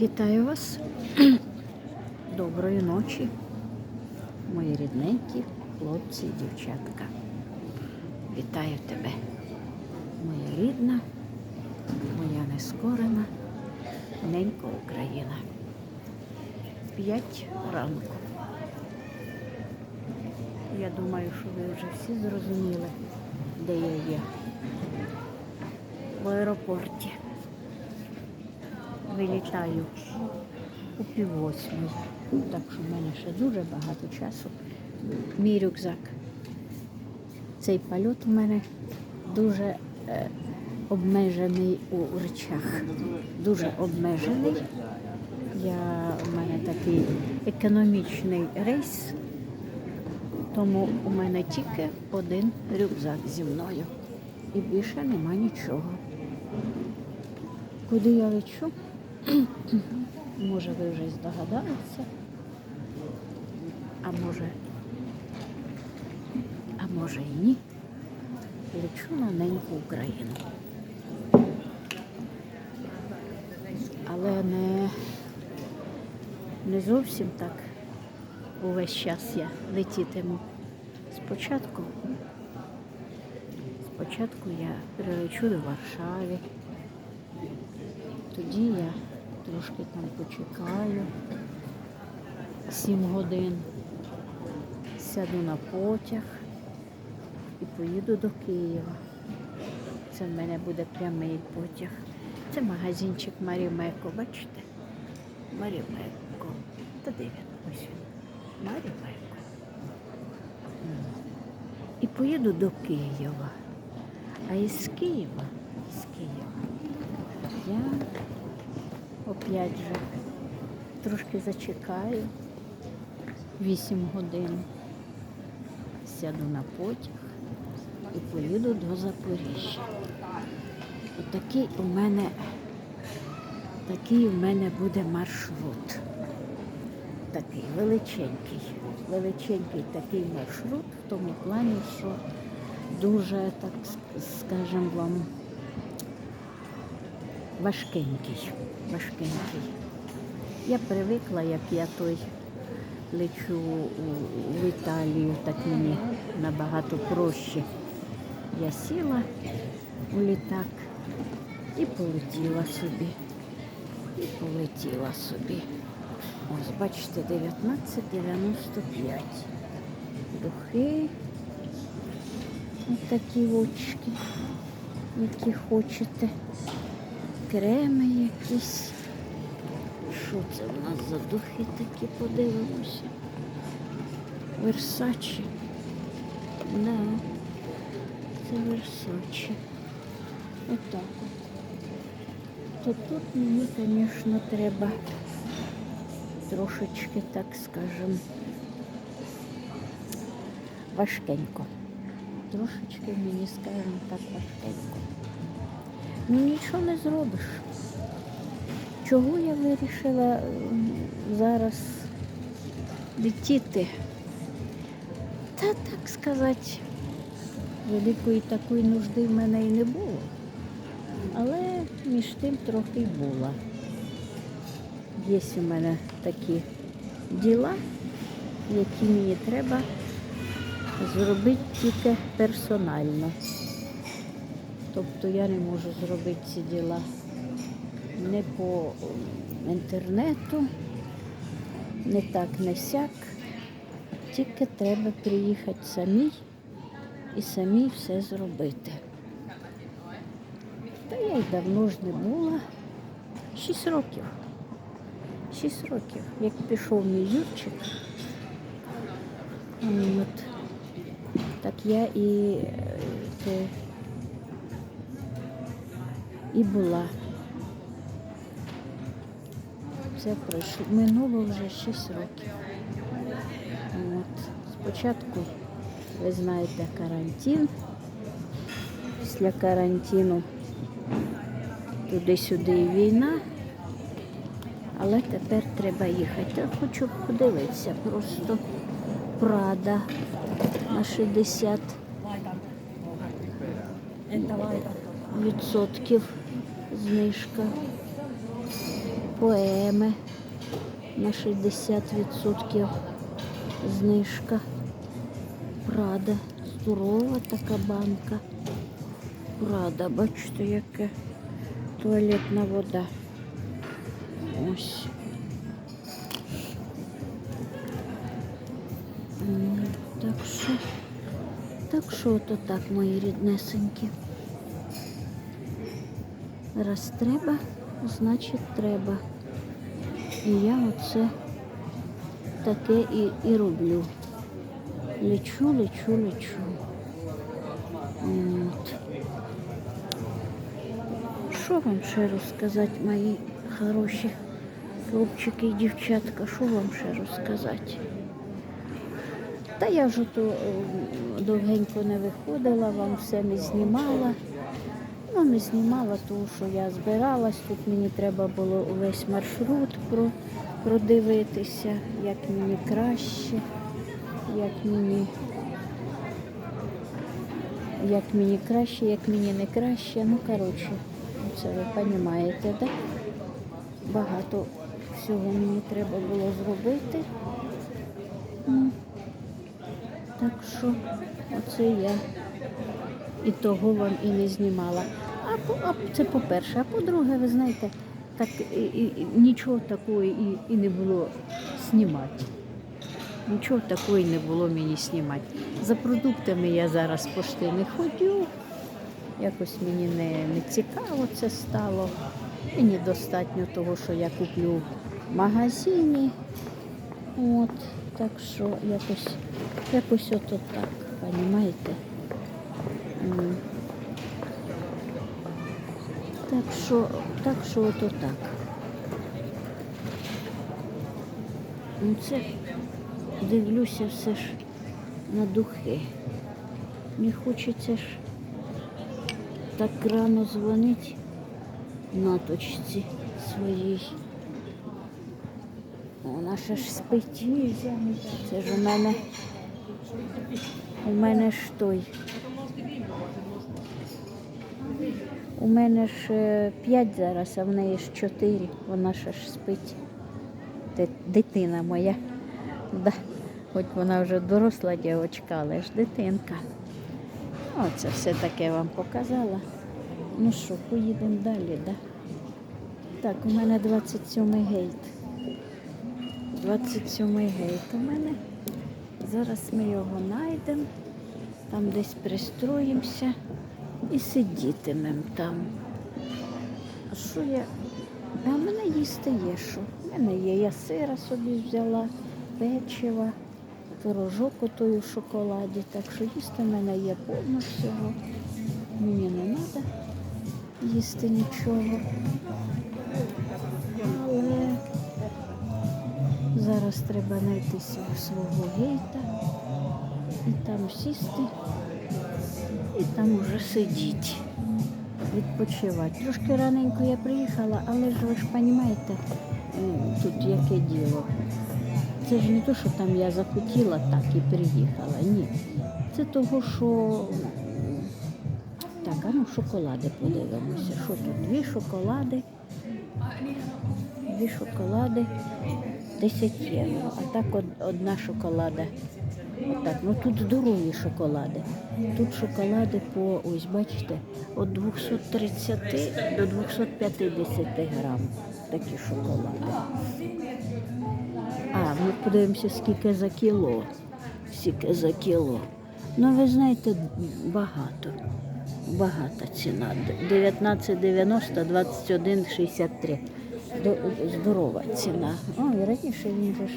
Вітаю вас. Доброї ночі, мої рідненькі хлопці і дівчатка. Вітаю тебе, моя рідна, моя нескорена, ненька Україна. П'ять ранку. Я думаю, що ви вже всі зрозуміли, де я є. В аеропорті. Вилітаю у піввосьмої. Так що в мене ще дуже багато часу. Мій рюкзак. Цей польот у мене дуже е, обмежений у речах. Дуже обмежений. Я, у мене такий економічний рейс, тому у мене тільки один рюкзак зі мною. І більше нема нічого. Куди я лечу? Може, ви вже здогадалися, а може, а може і ні. Лечу на неньку Україну. Але не, не зовсім так увесь час я летітиму. Спочатку, спочатку я прилечу до Варшави. Тоді я трошки там почекаю. Сім годин сяду на потяг і поїду до Києва. Це в мене буде прямий потяг. Це магазинчик Марімеко, бачите? Марімеко. Та де він? Ось. Марімеко. І поїду до Києва. А із Києва, із Києва я опять же трошки зачекаю 8 годин, сяду на потяг і поїду до Запоріжжя. Отакий у мене такий у мене буде маршрут. Такий величенький, величенький такий маршрут в тому плані, що дуже, так скажемо вам, важкенький, важкенький. Я привикла, як я той лечу в Італію, так мені набагато проще. Я сіла у літак і полетіла собі. І полетіла собі. Ось, бачите, 19,95. Духи. Ось такі очки, які хочете креми якісь. Що це в нас за духи такі, подивимося. Версачі. Да, це Версачі. Отак от. То тут мені, звісно, треба трошечки, так скажем, важкенько. Трошечки мені, скажемо так, важкенько. Ну нічого не зробиш. Чого я вирішила зараз летіти? Та так сказати, великої такої нужди в мене і не було. Але між тим трохи й була. Є у мене такі діла, які мені треба зробити тільки персонально. Тобто я не можу зробити ці діла не по інтернету, не так, не сяк. Тільки треба приїхати самій і самій все зробити. Та я й давно ж не була. Шість років. Шість років. Як пішов мій Юрчик, от, так я і, е, і була. Це пройшло. Минуло вже 6 років. От. Спочатку, ви знаєте, карантин. Після карантину туди-сюди і війна. Але тепер треба їхати. Я хочу подивитися просто Прада на 60 відсотків знижка. поеми на 60% знижка. Прада. Здорова така банка. Прада, бачите, яке туалетна вода. Ось. Так що, так що то так, мої ріднесенькі. Раз треба, значить треба. І я оце таке і, і роблю. Лечу, лечу, лечу. От. Що вам ще розказати, мої хороші хлопчики і дівчатка? Що вам ще розказати? Та я вже то довгенько не виходила, вам все не знімала. Ну, не знімала, тому що я збиралась, тут мені треба було увесь маршрут про, продивитися, як мені краще, як мені, як мені краще, як мені не краще. Ну, коротше, це ви розумієте, так? Багато всього мені треба було зробити. Так що оце я і того вам і не знімала. А, а це по-перше. А по-друге, ви знаєте, так і, і, нічого такого і, і не було знімати. Нічого такого не було мені знімати. За продуктами я зараз пошти не ходю. Якось мені не, не цікаво це стало. Мені достатньо того, що я куплю в магазині. От, так що якось, якось ото так, розумієте? Так що, так що ото так. Ну це дивлюся все ж на духи. Не хочеться ж так рано дзвонити наточці своїй. Вона ще ж спить. Це ж у мене. У мене ж той. У мене ж е, п'ять зараз, а в неї ж чотири. Вона ще ж спить. Дитина моя. Да. Хоч вона вже доросла дівчинка, але ж дитинка. Оце все таке вам показала. Ну що, поїдемо далі, да? Так, у мене 27 гейт. 27 гейт у мене. Зараз ми його знайдемо, там десь пристроїмося і сидітимемо там. А що я? А в мене їсти є що. У мене є. Я сира собі взяла, печива, творожок отой у шоколаді. Так що їсти в мене є повно всього. Мені не треба їсти нічого. Але зараз треба знайти свого гейта і там сісти, і там уже сидіти, відпочивати. Трошки раненько я приїхала, але ж ви ж розумієте, тут яке діло. Це ж не те, що там я захотіла так і приїхала. Ні. Це того, що так, а ну шоколади подивимося. Що тут? Дві шоколади. Дві шоколади 10 євро. А так одна шоколада. Отак. Ну тут здорові шоколади. Тут шоколади по, ось бачите, від 230 до 250 грам. Такі шоколади. А, ми подивимося, скільки за кіло. Скільки за кіло. Ну, ви знаєте, багато. Багата ціна. 19,90, 21,63. Здорова ціна. О, раніше він же ж.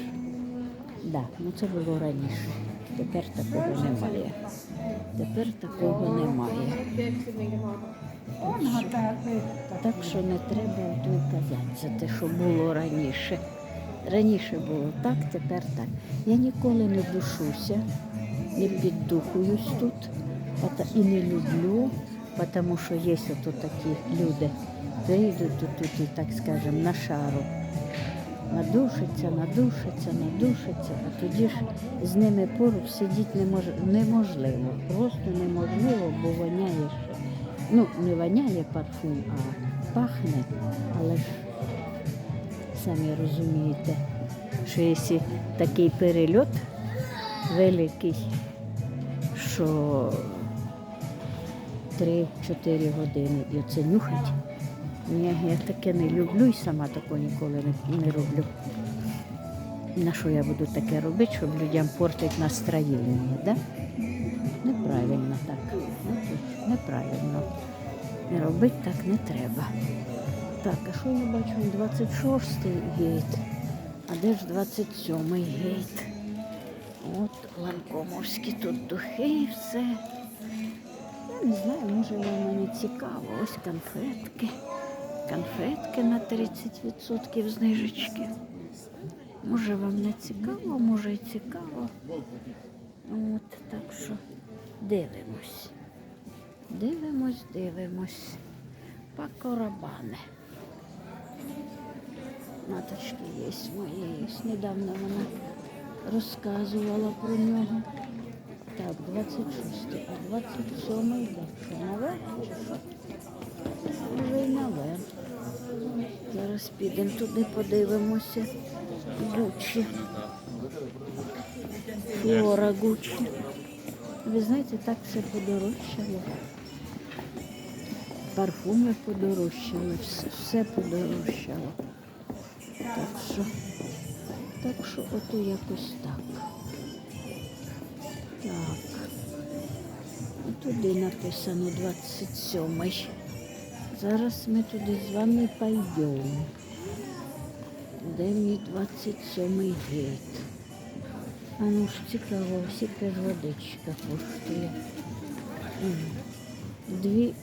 Да, ну це було раніше. Тепер такого немає. Тепер такого немає. Так що не треба тут за те, що було раніше. Раніше було так, тепер так. Я ніколи не душуся, не піддухуюсь тут і не люблю, тому що є такі люди, прийдуть тут і так скажемо, на шару. Надушаться, надушаться, надушаться, а тоді ж з ними поруч сидіти не мож... неможливо. Просто неможливо, бо воняє ще. Ну, не воняє парфум, а пахне, але ж самі розумієте, що якщо такий перельот великий, що 3-4 години і оце нюхать. Ні, я таке не люблю і сама такого ніколи не, не роблю. На що я буду таке робити, щоб людям портити настроєння, да? Неправильно так. Неправильно. Не робити так не треба. Так, а що я бачу? 26-й гейт. А де ж 27-й гейт? От ланкомовські тут духи і все. Я не знаю, може воно не цікаво. Ось конфетки. Конфетки на 30% знижечки. Може вам не цікаво, може і цікаво. От так що дивимось. Дивимось, дивимось. Пакорабани. Маточки є мої. Недавно вона розказувала про нього. Так, 26, а 27 йде. Наверх? Може й наверх. Зараз підемо туди, подивимося. Гучі. Флора Гучі. Ви знаєте, так все подорожчало. Парфуми подорожчали, все, все подорожчало. Так що, так що ото якось так. Так. Туди написано 27-й. Зараз ми туди з вами пойдемо. Де мій 27-й гейт? А ну ж цікаво, ж водичка коштує. Дві,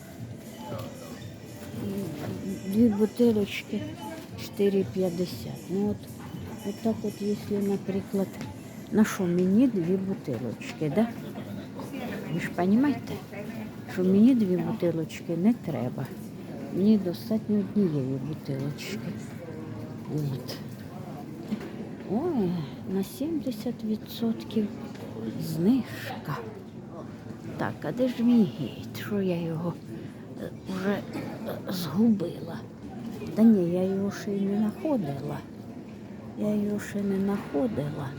дві бутилочки 4,50. Ну от, от так от, якщо, наприклад, на що мені дві бутилочки, да? Ви ж розумієте, що мені дві бутилочки не треба. Мені достатньо однієї бутилочки. От. Ой, на 70% знижка. Так, а де ж мій гейт? Що я його е, вже е, згубила? Та ні, я його ще й не знаходила. Я його ще не знаходила.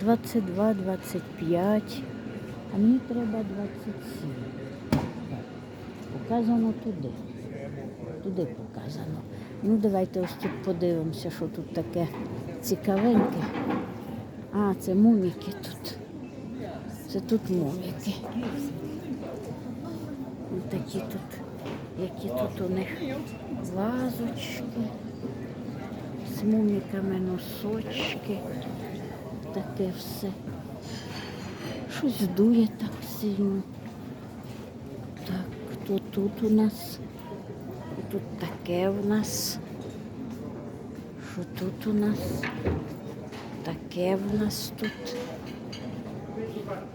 22, 25, а мені треба 27. Показано туди. Туди показано. Ну, давайте ось тут подивимося, що тут таке цікавеньке. А, це муміки тут. Це тут муміки. Ось такі тут, які тут у них вазочки з муміками носочки. Таке все. Щось дує так сильно. Так, хто тут у нас? Тут таке в нас. Що тут у нас? Таке в нас тут.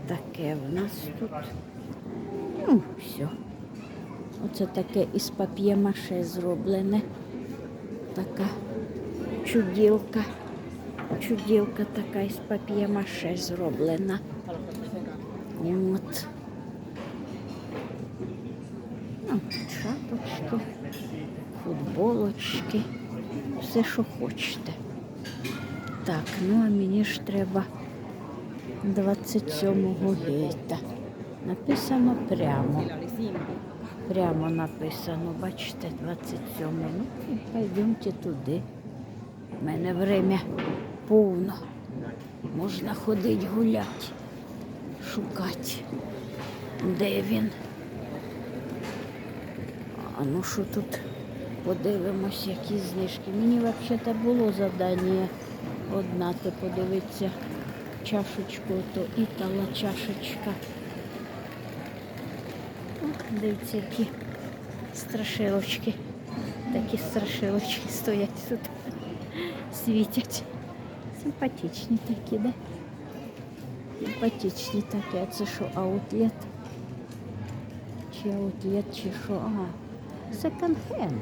Таке в нас тут. Ну, все. Оце таке із пап'є-маше зроблене. Така чуділка. Чуділка така із пап'є-маше зроблена. От. Ну, Шапочки, футболочки, все, що хочете. Так, ну а мені ж треба 27-го гейта. Написано прямо. Прямо написано, бачите, 27 Ну, пойдемте туди. У мене время повно. Можна ходити гуляти, шукати, де він. А ну що тут подивимось, які знижки. Мені взагалі було завдання одна, ти подивитися чашечку, то італа чашечка. О, дивіться, які страшилочки. Такі страшилочки стоять тут, світять. Симпатичні такі, да? Симпатичні такі. А це що, аутлет? Чи аутлет, чи що? Ага. Секонд-хенд.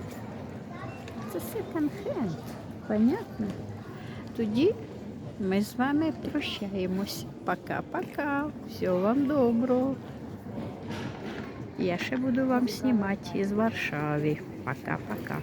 Це секонд-хенд. Понятно? Тоді ми з вами прощаємось. Пока-пока. Всього вам доброго. Я ще буду вам знімати із Варшави. Пока-пока.